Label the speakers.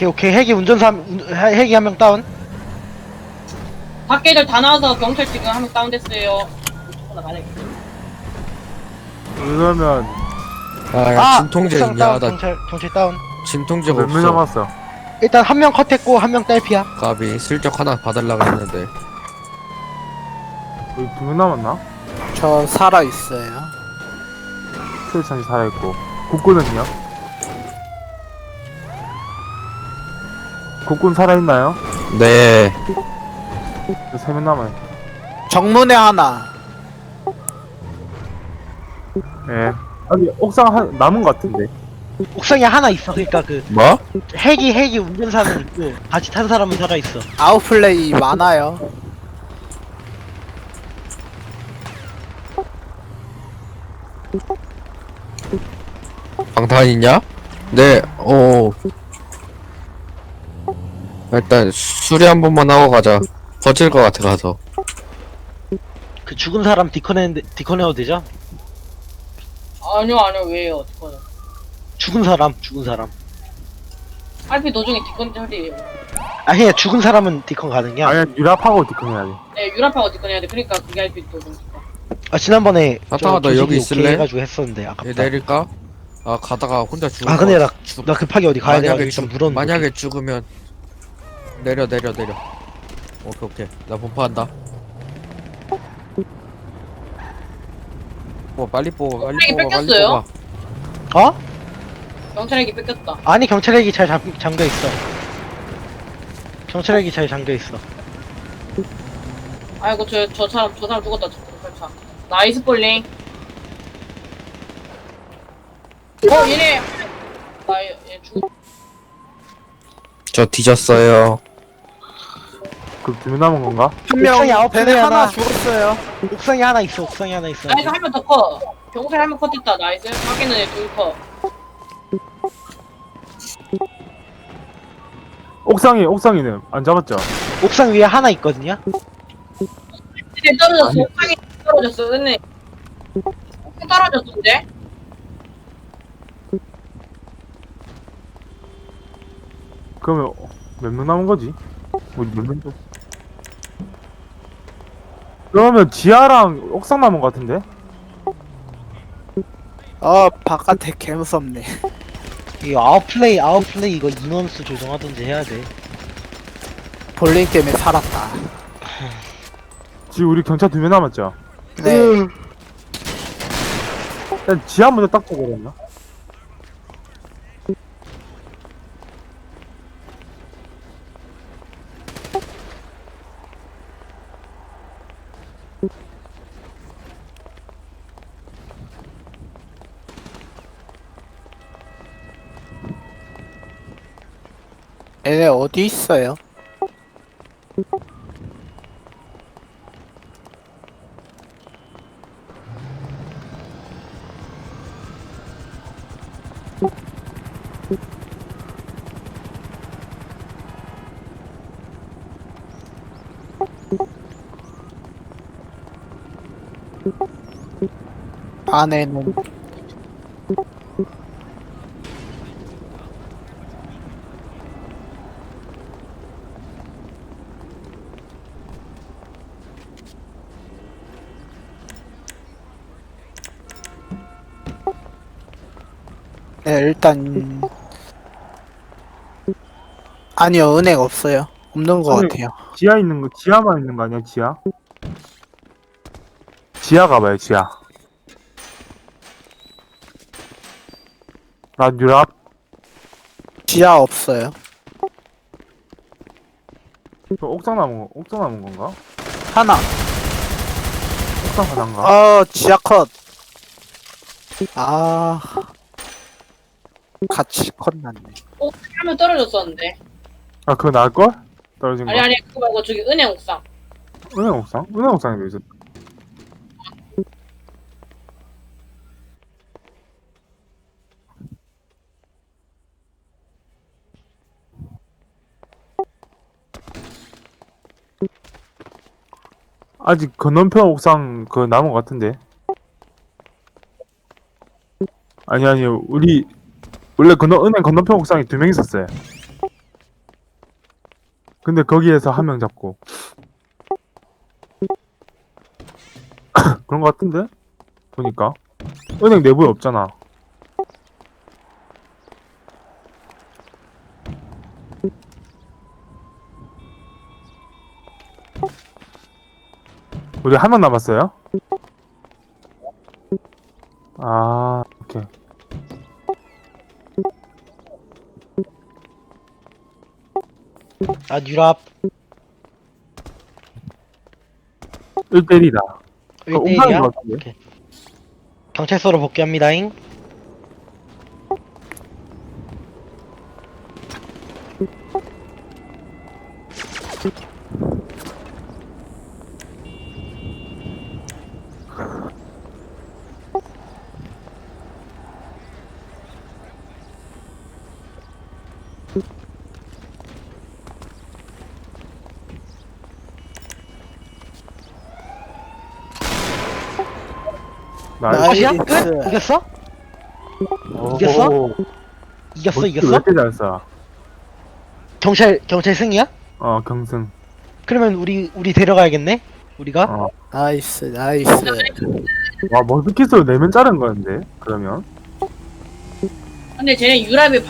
Speaker 1: 오케이 오케이 헬기 운전사 한- 운- 헬- 헬기 한명 다운
Speaker 2: 밖에들 다 나와서 경찰 지금 한 명 다운됐어요.
Speaker 3: 그러면
Speaker 4: 아, 야, 진통제
Speaker 1: 옥상
Speaker 4: 있냐?
Speaker 1: 다운,
Speaker 4: 나
Speaker 1: 경찰 경찰 다운
Speaker 4: 진통제가
Speaker 3: 몇명
Speaker 4: 없어.
Speaker 3: 남았어?
Speaker 1: 일단 한 명 컷했고 한 명 딸피야
Speaker 4: 까비 슬쩍 하나 받으려고 했는데.
Speaker 3: 여기 두명 남았나?
Speaker 5: 저 살아있어요.
Speaker 3: 수일찬이 살아있고 국군은요? 국군 살아있나요?
Speaker 4: 네.
Speaker 3: 세 명 남아요
Speaker 5: 정문에 하나.
Speaker 3: 예 아니 옥상 한, 남은 것 같은데
Speaker 1: 옥상에 하나 있어 그러니까 그
Speaker 4: 뭐?
Speaker 1: 헬기 헬기 운전사는 있고 같이 탄 사람은 살아 있어
Speaker 5: 아웃플레이 많아요.
Speaker 4: 방탄 있냐? 네. 어. 일단 수리 한 번만 하고 가자. 거칠 것 같아 가서.
Speaker 1: 그 죽은 사람 디커내 디커내도 되죠?
Speaker 2: 아니요, 아니요, 왜요? 디컨.
Speaker 1: 죽은 사람 죽은 사람
Speaker 2: RP 도중에 디컨 처리예요.
Speaker 1: 아 그냥 죽은 사람은 디컨 가능이야
Speaker 3: 아니야 유랍하고 디컨해야 돼
Speaker 2: 네, 유라파가 디컨 해야 돼. 그러니까 그게 RP 도중 디컨.
Speaker 1: 아 지난번에
Speaker 4: 하다가 너 여기
Speaker 1: 오케이
Speaker 4: 있을래?
Speaker 1: 해가지고 했었는데 아깝다
Speaker 4: 얘 내릴까? 아 가다가 혼자 죽을
Speaker 1: 아 근데
Speaker 4: 것
Speaker 1: 나,
Speaker 4: 같아. 죽-
Speaker 1: 나 급하게 어디 가야 돼가지고
Speaker 4: 만약에
Speaker 1: 일단
Speaker 4: 죽
Speaker 1: 물었는데
Speaker 4: 만약에 죽으면 내려 내려 내려. 오케이 오케이. 나 분파한다. 뭐 빨리 뽑아 빨리 뽑아 빨리
Speaker 2: 뺏겼어요?
Speaker 4: 뽑아.
Speaker 1: 어?
Speaker 2: 경찰 헬기 뺏겼다.
Speaker 1: 아니 경찰 헬기 잘 잠, 잠겨있어 경찰 헬기 잘 잠겨있어
Speaker 2: 아이고, 저, 저 사람, 저 사람 죽었다. 저 경찰차. 나이스 볼링. 어, 얘네. 나, 얘, 얘 죽,
Speaker 4: 저 뒤졌어요.
Speaker 3: 그두명 남은 건가?
Speaker 1: 옥상에 아웃플레이
Speaker 5: 배에 하나
Speaker 1: 하나.
Speaker 5: 죽었어요.
Speaker 1: 옥상에 하나 있어 옥상에 하나 있어
Speaker 2: 나이스 한 명 더 커. 경찰 한명 컷했다. 나이스. 밖에는 얘둘 커.
Speaker 3: 옥상에 옥상이는 안 잡았죠?
Speaker 1: 옥상 위에 하나 있거든요
Speaker 2: 근데 떨어졌어. 옥상에 떨어졌어. 근데. 옥상 떨어졌던데?
Speaker 3: 그러면 몇 명 남은 거지? 우리 몇 명? 좀- 그러면 지하랑 옥상 남은 것 같은데?
Speaker 5: 어, 바깥에 개 무섭네.
Speaker 1: 이 아웃플레이 아웃플레이 이거 인원수 조정하든지 해야 돼
Speaker 5: 볼링 때문에 살았다.
Speaker 3: 지금 우리 경찰 두 명 남았죠?
Speaker 5: 네.
Speaker 3: 일단 지하 먼저 딱 보고 그랬나?
Speaker 5: 얘네 어디 있어요? 안에는 네, 일단 아니요 은행 없어요. 없는 것
Speaker 3: 은행-
Speaker 5: 같아요.
Speaker 3: 지하 있는 거 지하만 있는 거 아니야 지하? 지하 가봐요 지하 나 유랍
Speaker 5: 지하 없어요.
Speaker 3: 저 옥상 남은 거 옥상 남은 건가?
Speaker 5: 하나.
Speaker 3: 옥상 하나인가?
Speaker 5: 어 지하 컷. 아 같이 컷 났네.
Speaker 2: 어, 한명 떨어졌었는데.
Speaker 3: 아 그거 나을걸? 떨어진 거
Speaker 2: 아니, 아니, 그거 말고 저기 은행 옥상.
Speaker 3: 은행 옥상? 은행 옥상에 왜 있었 아직 건너편 옥상 그 남은 것 같은데. 아니 아니 우리 원래 건너 은행 건너편 옥상에 두 명 있었어요. 근데 거기에서 한 명 잡고. 그런 거 같은데? 보니까. 은행 내부에 없잖아 우리 한 명 남았어요? 아 오케이
Speaker 1: 아 뉴랍
Speaker 3: 1대1이다 그 옹사인
Speaker 1: 1대1이야?
Speaker 3: 것 같은데?
Speaker 1: 오케이. 경찰서로 복귀합니다잉. 컷이야? 끝?
Speaker 5: 나이스.
Speaker 1: 이겼어?
Speaker 3: 오.
Speaker 1: 이겼어?
Speaker 3: 뭐,
Speaker 1: 이겼어
Speaker 3: 왜
Speaker 1: 이겼어?
Speaker 3: 이렇게 잘 쏴?
Speaker 1: 경찰 경찰 승이야?
Speaker 3: 어 경승
Speaker 1: 그러면 우리 우리 데려가야겠네. 우리가
Speaker 3: 어.
Speaker 5: 나이스 나이스
Speaker 3: 와 머스킷으로 내면 자른 거였는데 그러면
Speaker 2: 근데 쟤네 유랍이